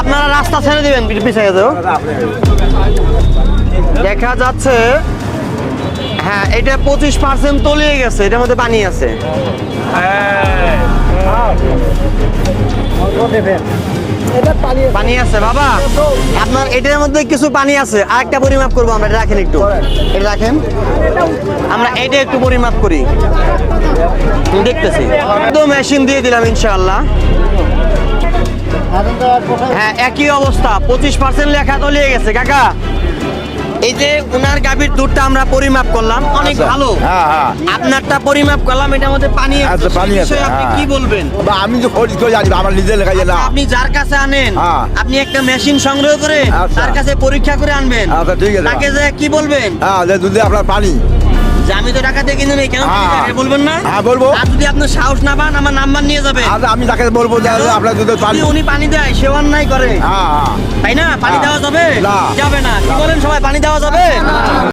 আপনারা রাস্তা ছেড়ে দিবেন পিছিয়ে যাও। দেখা যাচ্ছে হ্যাঁ এটা পঁচিশ পার্সেন্ট তলিয়ে গেছে, এটার মধ্যে পানি আছে। পানি আছে, বাবা। আপনার এটার মধ্যে কিছু পানি আছে, আরেকটা পরিমাপ করব আমরা, এটা রাখেন একটু। এটা রাখেন। আমরা এটা একটু পরিমাপ করি। দেখতেছি। তো মেশিন দিয়ে দিলাম, ইনশাআল্লাহ। হ্যাঁ একই অবস্থা পঁচিশ পার্সেন্ট লেখা তলিয়ে গেছে কাকা এই যে উনার গাভীর দুধটা আমরা পরিমাপ করলাম অনেক আচ্ছা। ভালো হ্যাঁ হ্যাঁ আপনারটা পরিমাপ করলাম মধ্যে পানি আছে আচ্ছা, পানি আছে, আপনি হ্যাঁ। কি বলবেন আমি তো খরিদ করে জানি আমার নিজের লেখা না আপনি যার কাছে আনেন। আপনি একটা মেশিন সংগ্রহ করে আচ্ছা। তার কাছে পরীক্ষা করে আনবেন আচ্ছা, ঠিক আছে। তাকে যে কি বলবেন হ্যাঁ দুধে আপনার পানি যে আমি তো টাকা দিয়ে কিনে নেই কেন হ্যাঁ। বলবেন না? হ্যাঁ, বলব। আর যদি আপনার সাহস না পান আমার নাম্বার নিয়ে যাবে। আর আমি তাকে বলব যে আপনার যদি পানি যদি উনি পানি দেয় সে অন্যায় করে। হ্যাঁ। হ্যাঁ তাই না? পানি হ্যাঁ। দেওয়া যাবে? না। যাবে না। কি বলেন সবাই পানি দেওয়া যাবে?